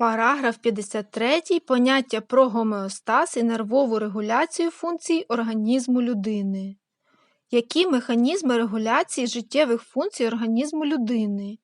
Параграф 53. Поняття про гомеостаз і нервову регуляцію функцій організму людини. Які механізми регуляції життєвих функцій організму людини?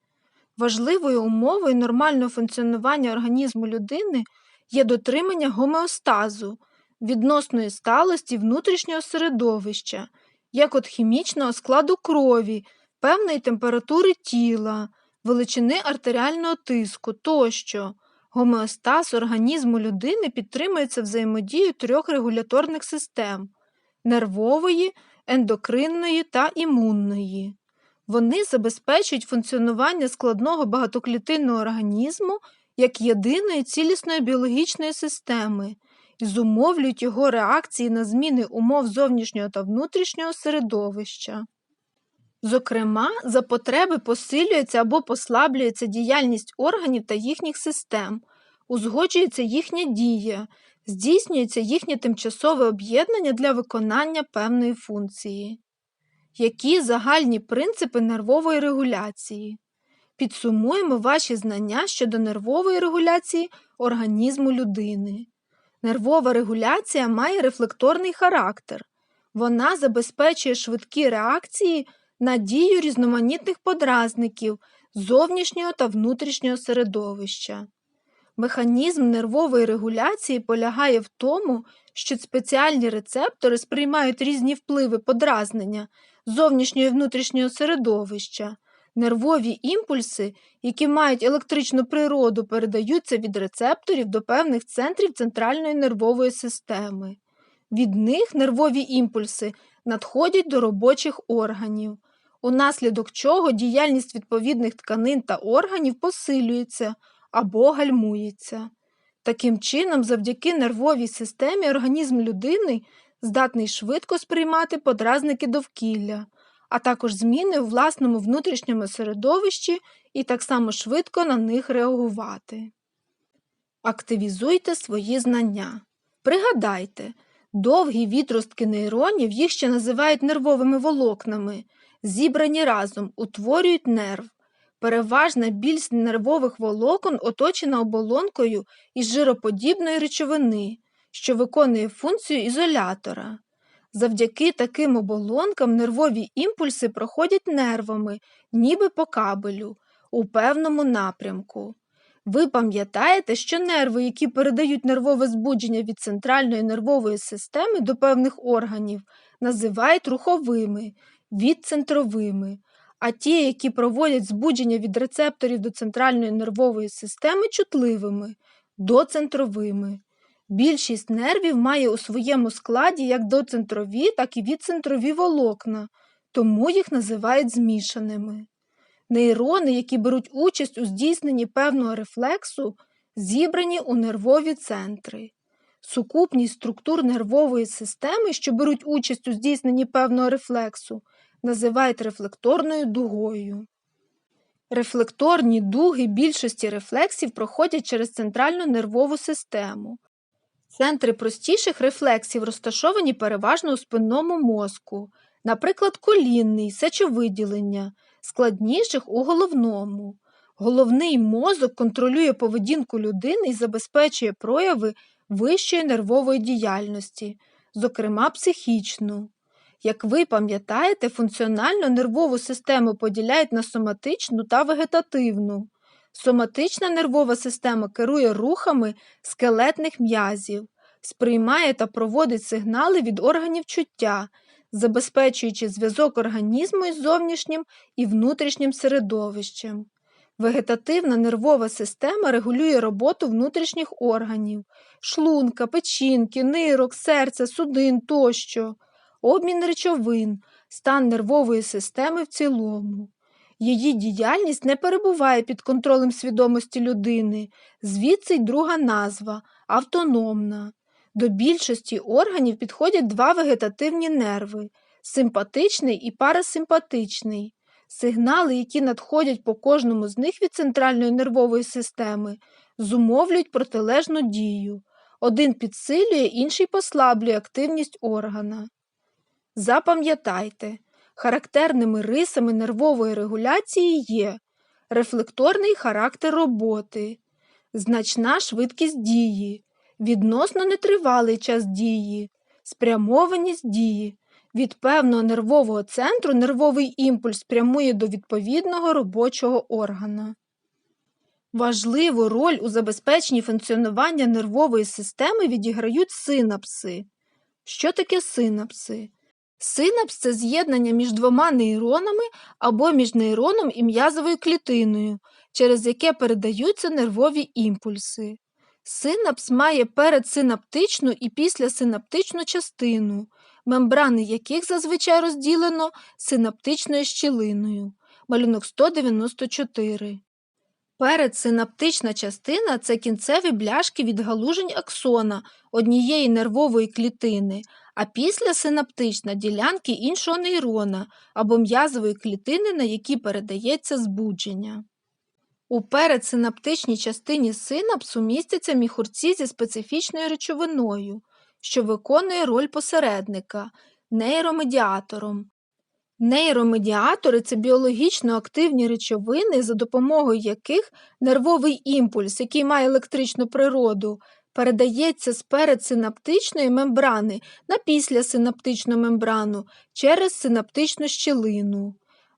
Важливою умовою нормального функціонування організму людини є дотримання гомеостазу, відносної сталості внутрішнього середовища, як от хімічного складу крові, певної температури тіла, величини артеріального тиску тощо. Гомеостаз організму людини підтримується взаємодією трьох регуляторних систем нервової, ендокринної та імунної. Вони забезпечують функціонування складного багатоклітинного організму як єдиної цілісної біологічної системи і зумовлюють його реакції на зміни умов зовнішнього та внутрішнього середовища. Зокрема, за потреби посилюється або послаблюється діяльність органів та їхніх систем, узгоджується їхня дія, здійснюється їхнє тимчасове об'єднання для виконання певної функції. Які загальні принципи нервової регуляції? Підсумуємо ваші знання щодо нервової регуляції організму людини. Нервова регуляція має рефлекторний характер. Вона забезпечує швидкі реакції на дію різноманітних подразників зовнішнього та внутрішнього середовища. Механізм нервової регуляції полягає в тому, що спеціальні рецептори сприймають різні впливи подразнення зовнішнього і внутрішнього середовища. Нервові імпульси, які мають електричну природу, передаються від рецепторів до певних центрів центральної нервової системи. Від них нервові імпульси надходять до робочих органів, унаслідок чого діяльність відповідних тканин та органів посилюється або гальмується. Таким чином, завдяки нервовій системі організм людини здатний швидко сприймати подразники довкілля, а також зміни у власному внутрішньому середовищі і так само швидко на них реагувати. Активізуйте свої знання. Пригадайте, довгі відростки нейронів, їх ще називають нервовими волокнами, зібрані разом, утворюють нерв. Переважна більшість нервових волокон оточена оболонкою із жироподібної речовини, що виконує функцію ізолятора. Завдяки таким оболонкам нервові імпульси проходять нервами, ніби по кабелю, у певному напрямку. Ви пам'ятаєте, що нерви, які передають нервове збудження від центральної нервової системи до певних органів, називають руховими, відцентровими, а ті, які проводять збудження від рецепторів до центральної нервової системи, чутливими, доцентровими. Більшість нервів має у своєму складі як доцентрові, так і відцентрові волокна, тому їх називають змішаними. Нейрони, які беруть участь у здійсненні певного рефлексу, зібрані у нервові центри. Сукупність структур нервової системи, що беруть участь у здійсненні певного рефлексу, називають рефлекторною дугою. Рефлекторні дуги більшості рефлексів проходять через центральну нервову систему. Центри простіших рефлексів розташовані переважно у спинному мозку, наприклад, колінний, сечовиділення, складніших у головному. Головний мозок контролює поведінку людини і забезпечує прояви вищої нервової діяльності, зокрема психічну. Як ви пам'ятаєте, функціональну нервову систему поділяють на соматичну та вегетативну. Соматична нервова система керує рухами скелетних м'язів, сприймає та проводить сигнали від органів чуття, забезпечуючи зв'язок організму із зовнішнім і внутрішнім середовищем. Вегетативна нервова система регулює роботу внутрішніх органів, шлунка, печінки, нирок, серця, судин тощо, обмін речовин, стан нервової системи в цілому. Її діяльність не перебуває під контролем свідомості людини, звідси й друга назва автономна. До більшості органів підходять два вегетативні нерви симпатичний і парасимпатичний. Сигнали, які надходять по кожному з них від центральної нервової системи, зумовлюють протилежну дію. Один підсилює, інший послаблює активність органа. Запам'ятайте, характерними рисами нервової регуляції є рефлекторний характер роботи, значна швидкість дії, відносно нетривалий час дії, спрямованість дії. Від певного нервового центру нервовий імпульс прямує до відповідного робочого органа. Важливу роль у забезпеченні функціонування нервової системи відіграють синапси. Що таке синапси? Синапс це з'єднання між двома нейронами або між нейроном і м'язовою клітиною, через яке передаються нервові імпульси. Синапс має передсинаптичну і післясинаптичну частину, мембрани яких зазвичай розділено синаптичною щілиною. Малюнок 194. Передсинаптична частина це кінцеві бляшки відгалужень аксона однієї нервової клітини, а післясинаптична ділянки іншого нейрона або м'язової клітини, на які передається збудження. У передсинаптичній частині синапсу містяться міхурці зі специфічною речовиною, що виконує роль посередника нейромедіатором. Нейромедіатори це біологічно активні речовини, за допомогою яких нервовий імпульс, який має електричну природу, передається з передсинаптичної мембрани на післясинаптичну мембрану через синаптичну щілину.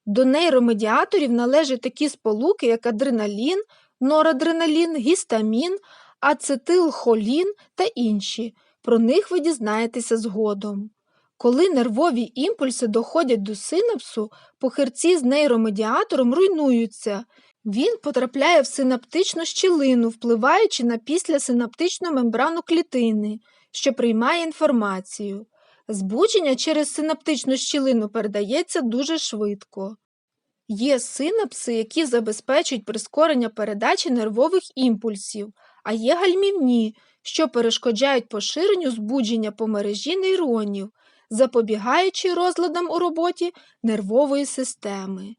До нейромедіаторів належать такі сполуки, як адреналін, норадреналін, гістамін, ацетилхолін та інші. Про них ви дізнаєтеся згодом. Коли нервові імпульси доходять до синапсу, похирці з нейромедіатором руйнуються. Він потрапляє в синаптичну щілину, впливаючи на післясинаптичну мембрану клітини, що приймає інформацію. Збудження через синаптичну щілину передається дуже швидко. Є синапси, які забезпечують прискорення передачі нервових імпульсів, а є гальмівні, що перешкоджають поширенню збудження по мережі нейронів, запобігаючи розладам у роботі нервової системи.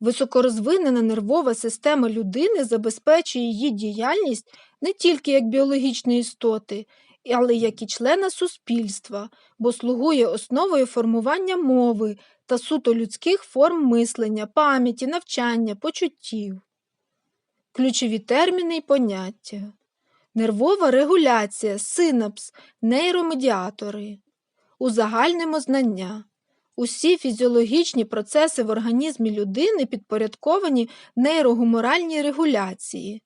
Високорозвинена нервова система людини забезпечує її діяльність не тільки як біологічної істоти, але як і члена суспільства, бо слугує основою формування мови та суто людських форм мислення, пам'яті, навчання, почуттів. Ключові терміни й поняття. Нервова регуляція, синапс, нейромедіатори. Узагальнимо знання. Усі фізіологічні процеси в організмі людини підпорядковані нейрогуморальній регуляції.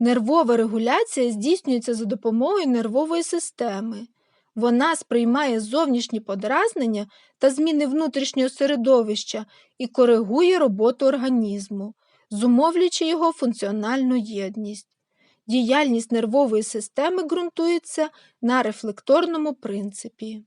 Нервова регуляція здійснюється за допомогою нервової системи. Вона сприймає зовнішні подразнення та зміни внутрішнього середовища і коригує роботу організму, зумовлюючи його функціональну єдність. Діяльність нервової системи ґрунтується на рефлекторному принципі.